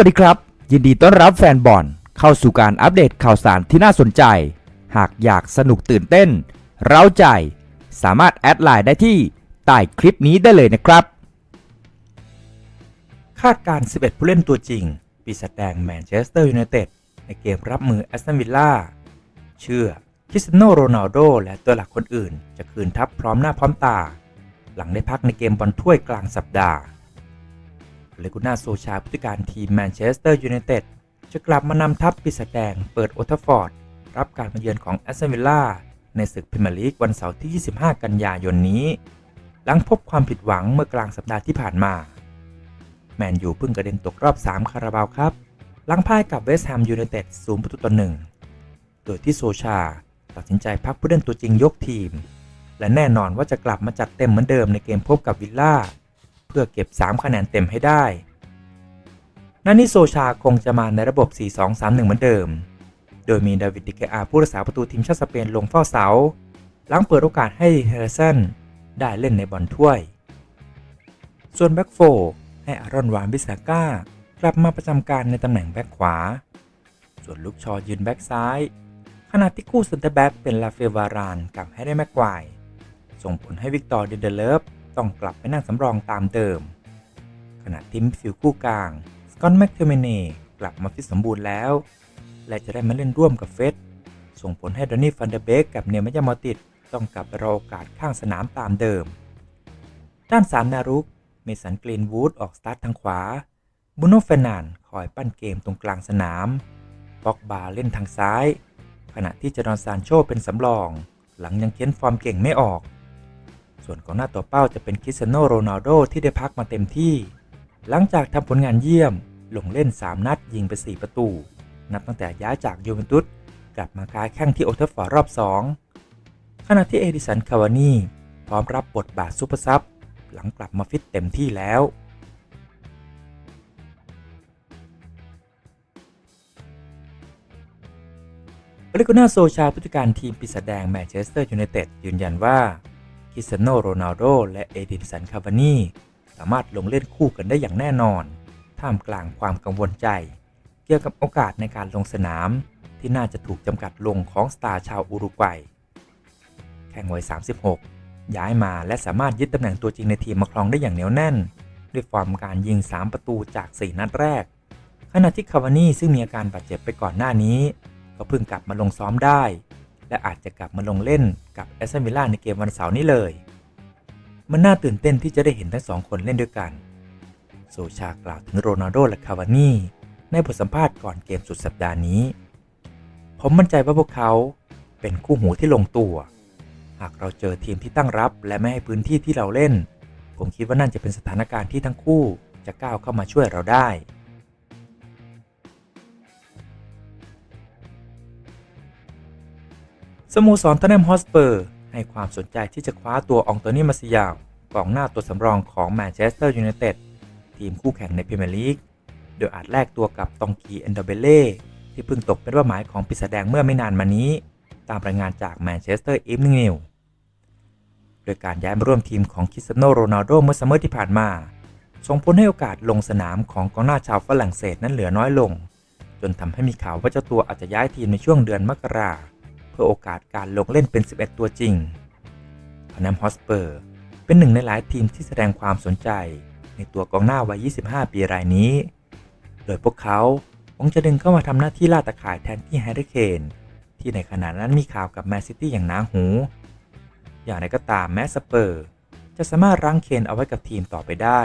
วัสดีครับ ยินดีต้อนรับแฟนบอลเข้าสู่การอัปเดตข่าวสารที่น่าสนใจ หากอยากสนุกตื่นเต้น เร้าใจ สามารถแอดไลน์ได้ที่ใต้คลิปนี้ได้เลยนะครับ คาดการ 11 ผู้เล่นตัวจริง ปีศาจแดงแมนเชสเตอร์ยูไนเต็ดในเกมรับมือแอสตันวิลล่าเชื่อคริสเตียโนโรนัลโดและตัวหลักคนอื่น จะคืนทัพพร้อมหน้าพร้อมตา หลังได้พักในเกมบอลถ้วยกลางสัปดาห์ เลกุน่าโซชาผู้จัดการทีมแมนเชสเตอร์ยูไนเต็ดจะกลับมานำทัพปีศาจแดงเปิดโอทัฟฟอร์ด รับการมาเยือนของแอสตันวิลล่าในศึกพรีเมียร์ลีกวันเสาร์ที่ 25 กันยายนนี้ หลังพบความผิดหวังเมื่อกลางสัปดาห์ที่ผ่านมา แมนยูเพิ่งกระเด็นตกรอบ 3 คาราบาวครับ หลังพ่ายกับเวสต์แฮมยูไนเต็ดศูนย์ประตูต่อหนึ่งโดยที่โซชา ตัดสินใจพักผู้เล่นตัวจริงยกทีม และแน่นอนว่าจะกลับมาจัดเต็มเหมือนเดิมในเกมพบกับวิลล่า เพื่อเก็บ 3 คะแนนเต็มให้ได้นันนี่โซชาคงจะมาในระบบ 4-2-3-1 เหมือนเดิม โดยมีดาวิดดิเกอาผู้รักษาประตูทีมชาติสเปนลงเฝ้าเสา หลังเปิดโอกาสให้เฮเรสันได้เล่นในบอลถ้วย ส่วนแบ็กโฟร์ให้อารอนวานบิสาก้ากลับมาประจำการในตำแหน่งแบ็กขวา ส่วนลุกชอยืนแบ็กซ้าย ขณะที่คู่เซนเตอร์แบ็กเป็นลาเฟวารานกับแฮร์รี่แม็กควายส่งผลให้วิกตอร์เดเดเลฟ ต้องกลับไปนั่งสำรองตามเดิม ขณะทีมฟิลคู่กลาง สกอตแม็กเทอร์เมเน่กลับมาฟิตสมบูรณ์แล้ว และจะได้มาเล่นร่วมกับเฟสส่งผลให้ดอนนี่ฟันเดเบกกับเนมัยามอติดต้องกลับไปรอโอกาสข้างสนามตามเดิม ด้านสามนารุก เมสันกรีนวูดออกสตาร์ททางขวา บุโนเฟนานคอยปั้นเกมตรงกลางสนามป็อกบาเล่นทางซ้าย ขณะที่จดอนซานโชเป็นสำรอง หลังยังเค้นฟอร์มเก่งไม่ออก ส่วนกองหน้าตัวเป้าจะเป็นคริสเตียโนโรนัลโดที่ได้พักมาเต็มที่ หลังจากทำผลงานเยี่ยม ลงเล่น 3 นัดยิงไป 4 ประตู นับตั้งแต่ย้ายจากยูเวนตุสกลับมาค้าแข้งที่โอเทฟฟอร์รอบ 2 ขณะที่เอดิสันคาวานีพร้อมรับบทบาทซูเปอร์ซับหลังกลับมาฟิตเต็มที่แล้วริโกนาโซชาผู้จัดการทีมปีศาจแดงแมนเชสเตอร์ยูไนเต็ดยืนยันว่า ริสเตียโนโรนัลโดและเอดินสันคาวานีสามารถลงเล่นคู่กันได้อย่างแน่นอน ท่ามกลางความกังวลใจ เกี่ยวกับโอกาสในการลงสนาม ที่น่าจะถูกจำกัดลงของสตาร์ชาวอุรุกวัย แข่งวัย 36 ย้ายมาและสามารถยึดตำแหน่งตัวจริงในทีมมาครองได้อย่างเหนียวแน่น ด้วยฟอร์มการยิง 3 ประตูจาก 4 นัดแรก ขณะที่คาวานี่ซึ่งมีอาการบาดเจ็บไปก่อนหน้านี้ ก็เพิ่งกลับมาลงซ้อมได้ และอาจจะกลับมาลงเล่นกับแอสตันวิลล่าในเกมวันเสาร์นี้เลย มันน่าตื่นเต้นที่จะได้เห็นทั้งสองคนเล่นด้วยกัน โซชากล่าวถึงโรนัลโดและคาวานี่ในบทสัมภาษณ์ก่อนเกมสุดสัปดาห์นี้ ผมมั่นใจว่าพวกเขาเป็นคู่หูที่ลงตัว หากเราเจอทีมที่ตั้งรับและไม่ให้พื้นที่ที่เราเล่น ผมคิดว่านั่นจะเป็นสถานการณ์ที่ทั้งคู่จะก้าวเข้ามาช่วยเราได้ โมสรทนแนมฮอสเปอร์ ให้ความสนใจที่จะคว้าตัวองโตนี่มาซิยาวกองหน้าตัวสำรองของแมนเชสเตอร์ยูไนเต็ดทีมคู่แข่งในพรีเมียร์ลีก โดยอาจแลกตัวกับตองกีเอนโดเบเล่ที่เพิ่งตกเป็นเป้าหมายของปีศาจแดงเมื่อไม่นานมานี้ ตามรายงานจากแมนเชสเตอร์อีฟนิงนิวโดยการย้ายมาร่วมทีมของคริสเตียโนโรนัลโดเมื่อซัมเมอร์ที่ผ่านมาส่งผลให้โอกาสลงสนามของกองหน้าชาวฝรั่งเศสนั้นเหลือน้อยลง จนทำให้มีข่าวว่าเจ้าตัวอาจจะย้ายทีมในช่วงเดือนมกราเพื่อโอกาสการลงเล่นเป็น 11 ตัวจริงพานมฮอสเปอร์ เป็นหนึ่งในหลายทีมที่แสดงความสนใจในตัวกองหน้าวัย 25 ปีรายนี้ โดยพวกเขาคงจะดึงเข้ามาทำหน้าที่ล่าตะข่ายแทนที่แฮร์รี่เคนที่ในขณะนั้นมีข่าวกับแมนซิตี้อย่างหนาหู อย่างไรก็ตามแม้สเปอร์ จะสามารถรั้งเคนเอาไว้กับทีมต่อไปได้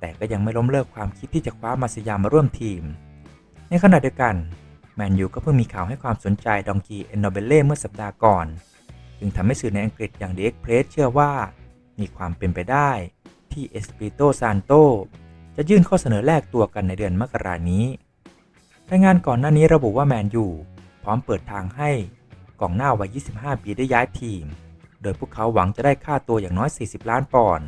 แต่ก็ยังไม่ล้มเลิกความคิดที่จะคว้ามาซิยามมาร่วมทีม ในขณะเดียวกัน แมนยูก็เพิ่งมีข่าวให้ความสนใจดองกีเอนโนเบเล่เมื่อสัปดาห์ก่อน จึงทำให้สื่อในอังกฤษอย่างเด็กเพรสเชื่อว่า มีความเป็นไปได้ที่เอสปิโตซานโตจะยื่นข้อเสนอแลกตัวกันในเดือนมกรานี้รายงานก่อนหน้านี้ระบุว่าแมนยูพร้อมเปิดทางให้กองหน้าวัย 25 ปีได้ย้ายทีม โดยพวกเขาหวังจะได้ค่าตัวอย่างน้อย 40 ล้านปอนด์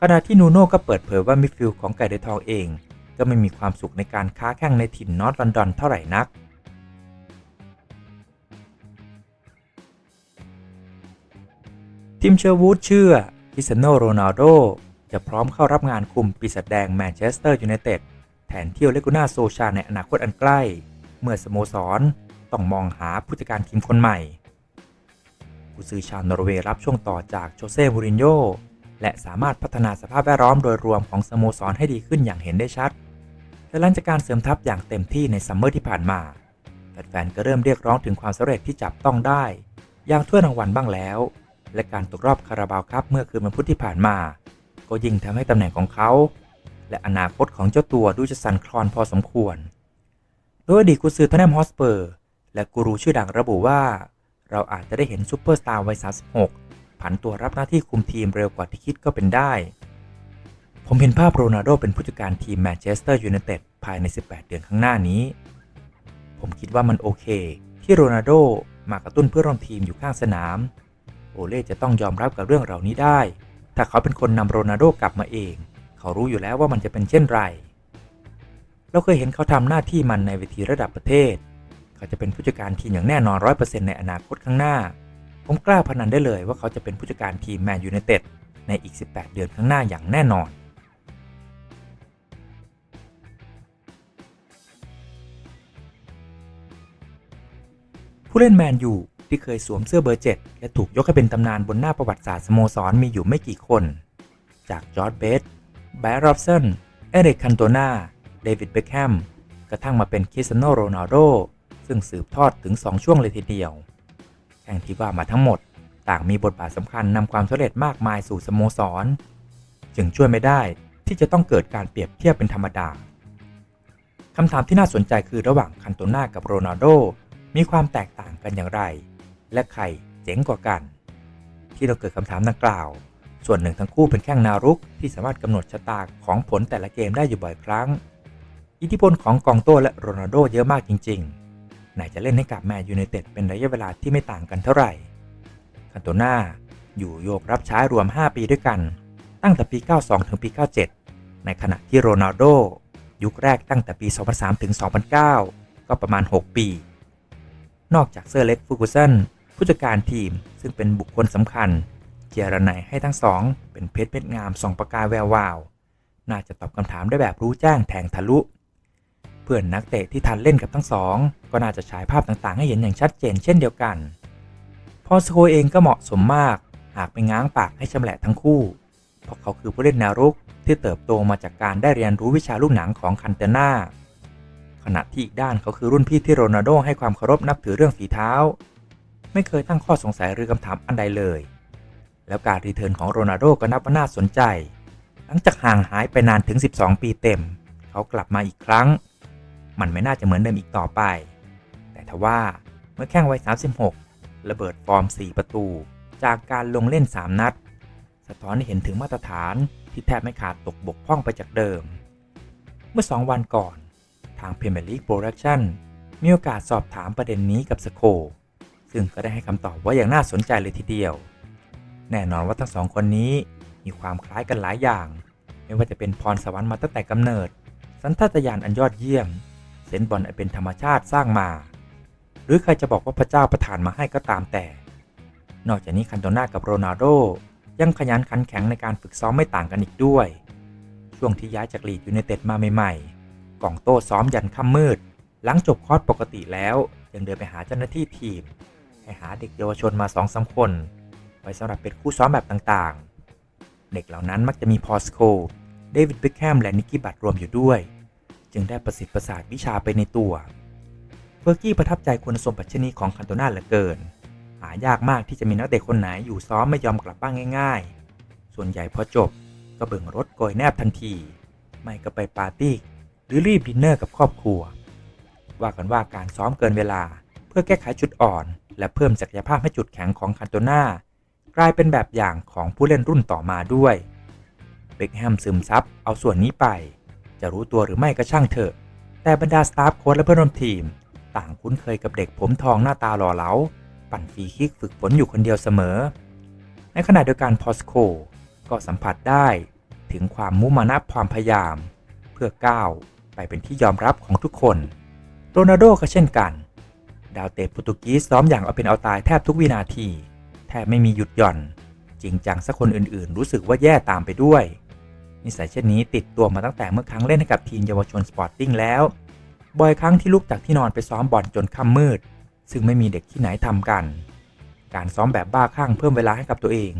ขณะที่นูโน่ก็เปิดเผยว่ามิดฟิลด์ของไก่เดทองเอง ก็ไม่มีความสุขในการค้าแข่งในถิ่นนอร์ทลอนดอนเท่าไหร่นัก ทีมเชอร์วูดเชื่อคริสเตียโนโรนัลโดจะพร้อมเข้ารับงานคุมปีศาจแดงแมนเชสเตอร์ยูไนเต็ดแทนเที่โอเลกุน่าโซชาในอนาคตอันใกล้ เมื่อสโมสรต้องมองหาผู้จัดการทีมคนใหม่กุซือชาวนอร์เวย์รับช่วงต่อจากโจเซ่มูรินโญ่และสามารถพัฒนาสภาพแวดล้อมโดยรวมของสโมสรให้ดีขึ้นอย่างเห็นได้ชัด และหลังจากการเสริมทัพอย่างเต็มที่ในซัมเมอร์ที่ผ่านมา แฟนๆก็เริ่มเรียกร้องถึงความสำเร็จที่จับต้องได้ อย่างถ้วยรางวัลบ้างแล้ว และการตกรอบคาราบาวครับเมื่อคืนวันพุธที่ผ่านมา ก็ยิ่งทำให้ตำแหน่งของเขา และอนาคตของเจ้าตัวดูจะสั่นคลอนพอสมควร โดยอดีตกุซือทนแนมฮอสเปอร์ และกูรูชื่อดังระบุว่า เราอาจจะได้เห็นซูเปอร์สตาร์วัย36ผันตัวรับหน้าที่คุมทีมเร็วกว่าที่คิดก็เป็นได้ ผมเห็นภาพโรนัลโดเป็นผู้จัดการทีมแมนเชสเตอร์ยูไนเต็ดภายใน 18 เดือนข้างหน้านี้ ผมคิดว่ามันโอเค ที่โรนัลโดมากระตุ้นเพื่อร่วมทีมอยู่ข้างสนาม โอเล่จะต้องยอมรับกับเรื่องเหล่านี้ได้ ถ้าเขาเป็นคนนำโรนัลโดกลับมาเอง เขารู้อยู่แล้วว่ามันจะเป็นเช่นไร เราเคยเห็นเขาทำหน้าที่มันในเวทีระดับประเทศ เขาจะเป็นผู้จัดการทีมอย่างแน่นอน100%ในอนาคตข้างหน้า ผมกล้าพนันได้เลยว่าเขาจะเป็นผู้จัดการทีมแมนยูไนเต็ดในอีก 18 เดือนข้างหน้าอย่างแน่นอน ผู้เล่นแมนยูที่เคยสวมเสื้อเบอร์ 7 และถูกยกให้เป็นตำนานบนหน้าประวัติศาสตร์สโมสรมีอยู่ไม่กี่คน จากจอร์ดเบสแบร์รอบสัน เอริกคันโตนาเดวิดเบคแฮม กระทั่งมาเป็นคริสเตียโนโรนัลโด ซึ่งสืบทอดถึง 2 ช่วงเลยทีเดียว แข่งที่ว่ามาทั้งหมด ต่างมีบทบาทสำคัญนำความสำเร็จมากมายสู่สโมสร จึงช่วยไม่ได้ที่จะต้องเกิดการเปรียบเทียบเป็นธรรมดาคำถามที่น่าสนใจคือระหว่างคันโตนากับโรนัลโด มีความแตกต่างกันอย่างไร และใครเจ๋งกว่ากัน ที่เราเกิดคำถามดังกล่าว ส่วนหนึ่งทั้งคู่เป็นแข้งนารุกที่สามารถกำหนดชะตาของผลแต่ละเกมได้อยู่บ่อยครั้ง อิทธิพลของกองโต้และโรนัลโดเยอะมากจริง ๆ ไหนจะเล่นให้กับแมนยูไนเต็ดเป็นระยะเวลาที่ไม่ต่างกันเท่าไหร่คันโตนาอยู่โยกรับใช้รวม 5 ปีด้วยกัน ตั้งแต่ปี 92 ถึงปี 97 ในขณะที่โรนัลโดยุคแรกตั้งแต่ปี 2003 ถึง 2009 ก็ประมาณ 6 ปี นอกจากเซอร์เล็กฟูกุสันผู้จัดการทีมซึ่งเป็นบุคคลสำคัญ เจรไนให้ทั้งสอง เป็นเพชรเม็ดงามส่องประกายแวววาว น่าจะตอบคำถามได้แบบรู้แจ้งแทงทะลุ เพื่อนนักเตะที่ทันเล่นกับทั้งสอง ก็น่าจะฉายภาพต่างๆ ให้เห็นอย่างชัดเจนเช่นเดียวกัน พอสโคเองก็เหมาะสมมาก หากไปง้างปากให้ชำแหละทั้งคู่ เพราะเขาคือผู้เล่นแนวรุกที่เติบโตมาจากการได้เรียนรู้วิชาลูกหนังของคันเตนา ขณะที่อีกด้านเขาคือรุ่นพี่ที่โรนัลโดให้ความเคารพนับถือเรื่องฝีเท้า ไม่เคยตั้งข้อสงสัยหรือคำถามอันใดเลย แล้วการรีเทิร์นของโรนัลโดก็นับว่าน่าสนใจ หลังจากห่างหายไปนานถึง 12 ปีเต็ม เขากลับมาอีกครั้ง มันไม่น่าจะเหมือนเดิมอีกต่อไป แต่ทว่าเมื่อแข้งวัย 36 ระเบิดฟอร์ม 4 ประตู จากการลงเล่น 3 นัด สะท้อนให้เห็นถึงมาตรฐานที่แทบไม่ขาดตกบกพร่องไปจากเดิม เมื่อ 2 วันก่อน ทาง Premier League Production มีโอกาสสอบถามประเด็นนี้กับสโค ซึ่งก็ได้ให้คำตอบว่าอย่างน่าสนใจเลยทีเดียว แน่นอนว่าทั้งสองคนนี้มีความคล้ายกันหลายอย่าง ไม่ว่าจะเป็นพรสวรรค์มาตั้งแต่กำเนิด สัญชาตญาณอันยอดเยี่ยม เซนบอลอันเป็นธรรมชาติสร้างมา หรือใครจะบอกว่าพระเจ้าประทานมาให้ก็ตามแต่ นอกจากนี้คันโตนากับโรนัลโดยังขยันขันแข็งในการฝึกซ้อมไม่ต่างกันอีกด้วย ช่วงที่ย้ายจากลีดยูไนเต็ดมาใหม่ๆ กล่องโต้ซ้อมยันค่ำมืด หลังจบคอร์สปกติแล้วยังเดินไปหาเจ้าหน้าที่ทีม ให้หาเด็กเยาวชนมาสองสาคน ไว้สำหรับเป็นคู่ซ้อมแบบต่างๆ เด็กเหล่านั้นมักจะมีพอสโคเดวิดเบคแฮมและนิกกี้บัตรวมอยู่ด้วย จึงได้ประสิทธิ์ประสาทวิชาไปในตัวเฟอร์กี้ประทับใจคุณสมบัติชนิดของคันโตนาเหลือเกิน หายากมากที่จะมีนักเตะคนไหนอยู่ซ้อมไม่ยอมกลับบ้านง่าย ๆ ส่วนใหญ่พอจบก็เบิ่งรถโกยแนบทันที ไม่ก็ไปปาร์ตี้ หรือรีบดินเนอร์กับครอบครัว ว่ากันว่าการซ้อมเกินเวลา เพื่อแก้ไขจุดอ่อน และเพิ่มศักยภาพให้จุดแข็งของคันโตนากลายเป็นแบบอย่างของผู้เล่นรุ่นต่อมาด้วย เบคแฮมซึมซับเอาส่วนนี้ไป จะรู้ตัวหรือไม่ก็ช่างเถอะ แต่บรรดาสตาฟโค้ชและเพื่อนร่วมทีม ต่างคุ้นเคยกับเด็กผมทองหน้าตาหล่อเหลา ปั่นฟรีคิกฝึกฝนอยู่คนเดียวเสมอ ในขณะเดียวกันพอสโคก็สัมผัสได้ถึงความมุมานะความพยายาม เพื่อก้าว ไปเป็นที่ยอมรับของทุกคน โรนัลโดก็เช่นกัน ดาวเตะโปรตุกีสซ้อมอย่างเอาเป็นเอาตายแทบทุกวินาที แทบไม่มีหยุดหย่อน จริงจังสักคนอื่นๆ รู้สึกว่าแย่ตามไปด้วย นิสัยเช่นนี้ติดตัวมาตั้งแต่เมื่อครั้งเล่นให้กับทีมเยาวชนสปอร์ติ้งแล้ว บ่อยครั้งที่ลุกจากที่นอนไปซ้อมบอลจนค่ำมืด ซึ่งไม่มีเด็กที่ไหนทำกัน การซ้อมแบบบ้าคลั่งเพิ่มเวลาให้กับตัวเอง